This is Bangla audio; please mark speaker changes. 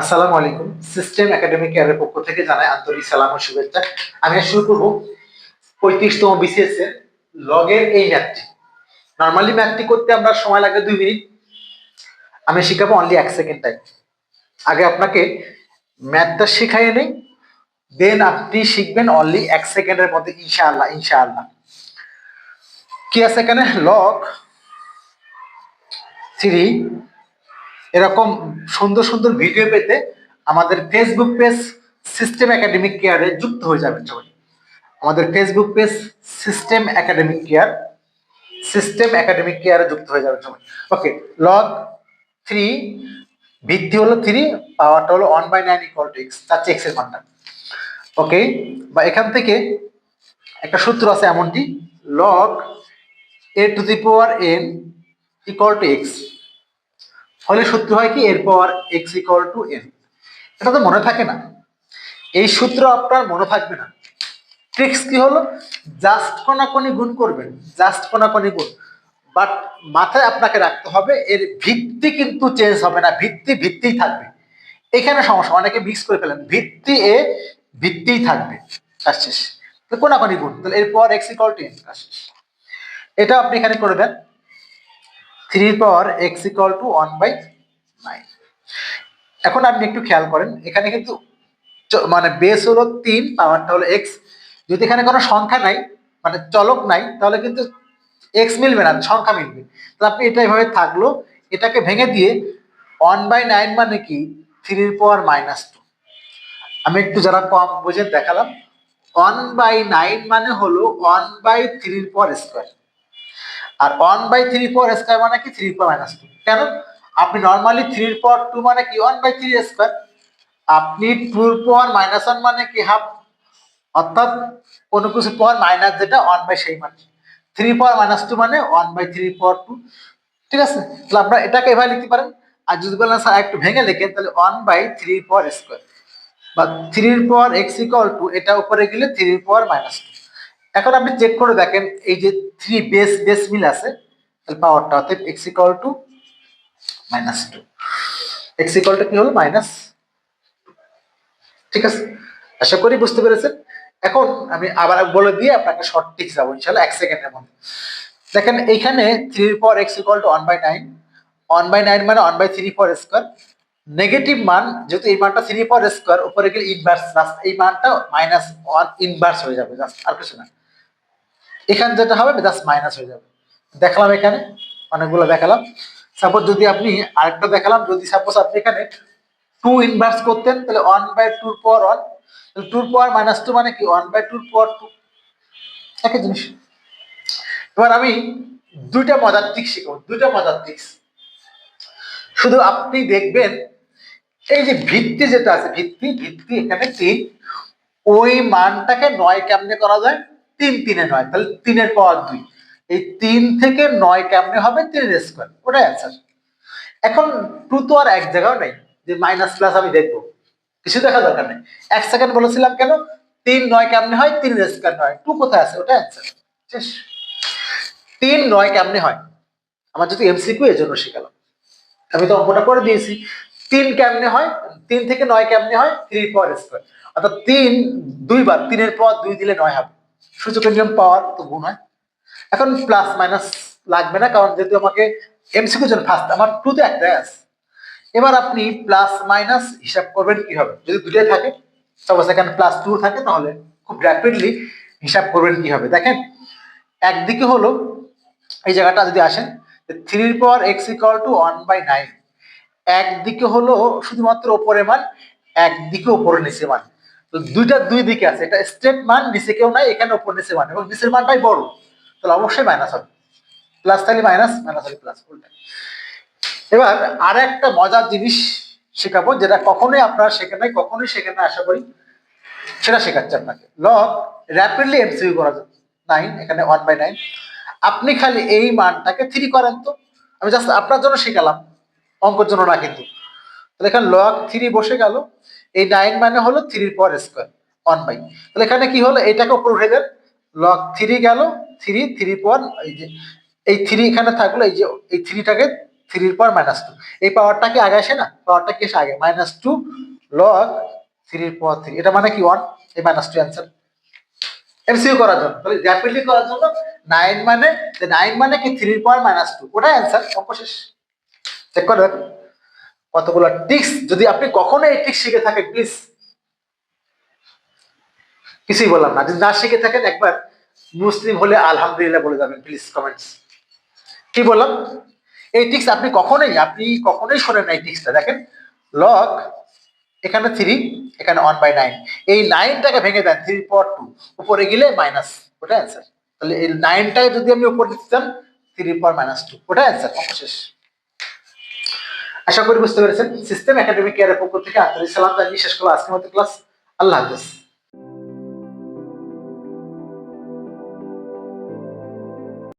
Speaker 1: আসসালামু আলাইকুম। সিস্টেম একাডেমিক কেয়ারের পক্ষ থেকে জানাই আন্তরিক সালাম ও শুভেচ্ছা। আমি শুরু করব পঁয়ত্রিশতম বিসিএস এর লগের এই ম্যাথটি নর্মালি ম্যাথটি করতে আমরা সময় লাগে দুই মিনিট। আমি শিখাবো অনলি এক সেকেন্ড টাইম আগে আপনাকে ম্যাথটা শিখাইয়ে নেই। দেন আপনি শিখবেন অনলি এক সেকেন্ডের মধ্যে ইনশাআল্লাহ ইনশাআল্লাহ। কি আছে এখানে? লগ থ্রি এরকম সুন্দর সুন্দর ভিডিও পেতে আমাদের ফেসবুক পেজ সিস্টেম একাডেমিক কেয়ারে যুক্ত হয়ে যাবেন সবাই। আমাদের Facebook page system academic care system academic কেয়ারে যুক্ত হয়ে যাবেন সবাই। ওকে লগ থ্রি ভিত্তি হলো থ্রি পাওয়ারটা হলো one by nine equal to x চাচ্ছে এক্সের মানটা। ওকে বা এখান থেকে একটা সূত্র আছে এমনটি log a to the power n equal to x ফলে সূত্র হয় কি? এর power x equal to n এটা তো মনে থাকে না। এই সূত্র আপনার মনে থাকবে না। ট্রিক্স কি হলো? জাস্ট কোনাকোনি গুণ করবেন। জাস্ট কোনাকোনি গুণ। বাট মাথায় আপনাকে রাখতে হবে, এর ভিত্তি কিন্তু চেঞ্জ হবে না। ভিত্তি ভিত্তিই থাকবে। এখানে সমস্যা, অনেকে মিক্স করে ফেলেন। ভিত্তি এ ভিত্তিই থাকবে। কাজ গুণ। তাহলে এরপর এক্স ইকুয়াল টু এন কাজ শেষ। এটা আপনি এখানে করে দেন। থ্রির power x equal to one by nine এখন আপনি একটু খেয়াল করেন, এখানে কিন্তু মানে বেস হলো তিন পাওয়ারটা হলো এক্স যদি এখানে কোনো সংখ্যা নাই মানে চলক নাই, তাহলে কিন্তু এক্স মিলবে না, সংখ্যা মিলবে। তো আপনি এটা এভাবে থাকল, এটাকে ভেঙে দিয়ে ওয়ান বাই নাইন মানে কি? থ্রির পাওয়ার মাইনাস টু আমি একটু যারা কম বুঝে দেখালাম ওয়ান বাই নাইন মানে হলো ওয়ান বাই থ্রির power square R one by three four square মানে কি? থ্রি ফোর মাইনাস টু কেন? আপনি নর্মালি থ্রির পর টু মানে কি? ওয়ান বাই থ্রি স্কোয়ার আপনি টুর পর মাইনাস ওয়ান মানে কি? হাফ অর্থাৎ কোনো কিছু পর মাইনাস যেটা ওয়ান বাই সেই মানে। থ্রি পর মাইনাস টু মানে ওয়ান বাই থ্রি পর টু ঠিক আছে? তাহলে আপনারা এটাকে এভাবে লিখতে পারেন। আর যদি বলেন, স্যার, একটু ভেঙে লেখেন তাহলে ওয়ান বাই থ্রি পর স্কোয়ার বা থ্রির পর এক্স ইকুয়াল টু এটা উপরে গেলে থ্রির পর মাইনাস টু এখন আপনি চেক করে দেখেন, এই যে থ্রি বেস বেস মিল আছে, তাহলে পাওয়ারটা অর্থাৎ x equal to minus two x equal to কি হলো? মাইনাস ঠিক আছে? আশা করি বুঝতে পেরেছেন? এখন আমি আবার বলে দিয়ে আপনাকে শর্ট টিক্স যাব ইনশাল্লাহ এক সেকেন্ডের মধ্যে। দেখেন, এইখানে থ্রির পর x equal to one by nine one by nine মানে one by three four square negative মান, যেহেতু এই মানটা থ্রি ফোর স্কোয়ার উপরে গেলে ইনভার্স এই মানটা মাইনাস ওয়ান ইনভার্স হয়ে যাবে জাস্ট আর কিছু না। এখানে যেটা হবে জাস্ট মাইনাস হয়ে যাবে। দেখালাম এখানে, অনেকগুলো দেখালাম। সাপোজ যদি আপনি আরেকটা দেখালাম, যদি সাপোজ আপনি এখানে টু ইনভার্স করতেন, তাহলে ওয়ান বাই টুর পর ওয়ান টুর পাওয়ার মাইনাস টু মানে কি? ওয়ান বাই টুর পর টু একই জিনিস। এবার আমি দুইটা মজার ট্রিক্স শিখব, দুইটা মজার ট্রিক্স শুধু আপনি দেখবেন, এই যে ভিত্তি যেটা আছে, ভিত্তি ভিত্তি এখানে তিন ওই মানটাকে নয় কেমনে করা যায়? তিন তিনে নয়, তাহলে তিনের পাওয়ার দুই। এই তিন থেকে নয় কেমনে হবে? তিনের স্কোয়ার ওটাই অ্যান্সার এখন টু তো আর এক জায়গাও নেই। যে মাইনাস প্লাস আমি দেখব। কিছু দেখা দরকার নেই। এক সেকেন্ড বলেছিলাম কেন? তিন নয় কেমনে হয়? তিনের স্কোয়ার নয়। টু কোথায় আছে? ওটা অ্যান্সার শেষ। তিন নয় কেমনে হয়? আমার যদি এমসিকিউ এর জন্য শিখালাম। আমি তো অঙ্কটা করে দিয়েছি। তিন কেমনে হয়? তিন থেকে নয় কেমনে হয়? থ্রি পাওয়ার স্কোয়ার অর্থাৎ তিন, দুইবার, তিনের পর দুই দিলে নয় হবে। সূচকের নিয়ম পাওয়ার তো গুণ হয়। এখন প্লাস মাইনাস লাগবে না, কারণ যেহেতু আমাকে এমসিকিউ জন্য ফার্স্ট আমার টুতে একটাই আছে। এবার আপনি প্লাস মাইনাস হিসাব করবেন কি হবে যদি দুটোই থাকে সাপোজ এখানে প্লাস টু থাকে, তাহলে খুব র্যাপিডলি হিসাব করবেন কি হবে দেখেন, একদিকে হলো, এই জায়গাটা যদি আসেন থ্রির পর x equal to one by nine একদিকে হলো শুধুমাত্র ওপরে মান, একদিকে উপরে নিচে মান। তো দুইটা দুই দিকে আছে। এটা স্ট্রেট মান, নিচে কেউ নাই, এখানে উপর, নিচে মান। এবং নিচের মানটাই বড়। তাহলে অবশ্যই মাইনাস হবে। প্লাস থাকলে মাইনাস মাইনাস হলে প্লাস উল্টা। এবার আর একটা মজার জিনিস শেখাবো, যেটা কখনোই আপনারা শেখেন নাই, কখনোই শেখেন না আশা করি। সেটা শেখাচ্ছে আপনাকে। লগ র্যাপিডলি এমসিকিউ করা যায় নাইন এখানে ওয়ান বাই নাইন আপনি খালি এই মানটাকে থ্রি করেন তো। আমি জাস্ট আপনার জন্য শেখালাম। অঙ্কের জন্য না কিন্তু। তাহলে এখানে লগ থ্রি বসে গেল। এই নাইন মানে হলো থ্রির পর স্কোয়ার ওয়ান বাই তাহলে এখানে কি হলো? এটাকে উপর উঠে দেন লগ থ্রি গেল থ্রি থ্রি পর এই যে, এই থ্রি এখানে থাকল, এই যে, এই থ্রিটাকে থ্রির পর মাইনাস টু এই পাওয়ারটা কি আগে আসে না? পাওয়ারটা কি এসে আগে? মাইনাস টু লগ থ্রির পর থ্রি এটা মানে কি ওয়ান এই মাইনাস টু অ্যান্সার এমসিউ করার জন্য। তাহলে র্যাপিডলি করার জন্য নাইন মানে নাইন মানে কি থ্রির পর মাইনাস টু ওটাই অ্যান্সার অঙ্ক শেষ চেক করে কতগুলো টিক্স? যদি আপনি কখনো এই টিক্স শিখে থাকেন প্লিজ কিছুই বললাম না। যদি না শিখে থাকেন, একবার মুসলিম হলে আলহামদুলিল্লাহ বলে যাবেন প্লিজ কমেন্টস কি বললাম? এই টিক্স আপনি কখনোই আপনি কখনোই শোনেন না এই টিক্সটা। দেখেন লগ এখানে থ্রি এখানে ওয়ান বাই নাইন এই নাইনটাকে ভেঙে দেন থ্রি পর টু উপরে গেলে মাইনাস ওটা অ্যান্সার তাহলে এই নাইনটাকে যদি আমি উপরে দিতাম থ্রি পর মাইনাস টু ওটা অ্যান্সার অঙ্ক শেষ আশা করি বুঝতে পেরেছেন। সিস্টেম একাডেমিক কেয়ারের পক্ষ থেকে আন্তরিক সালাম জানিয়ে শেষ করল আজকের মতো ক্লাস আল্লাহ হাফেজ।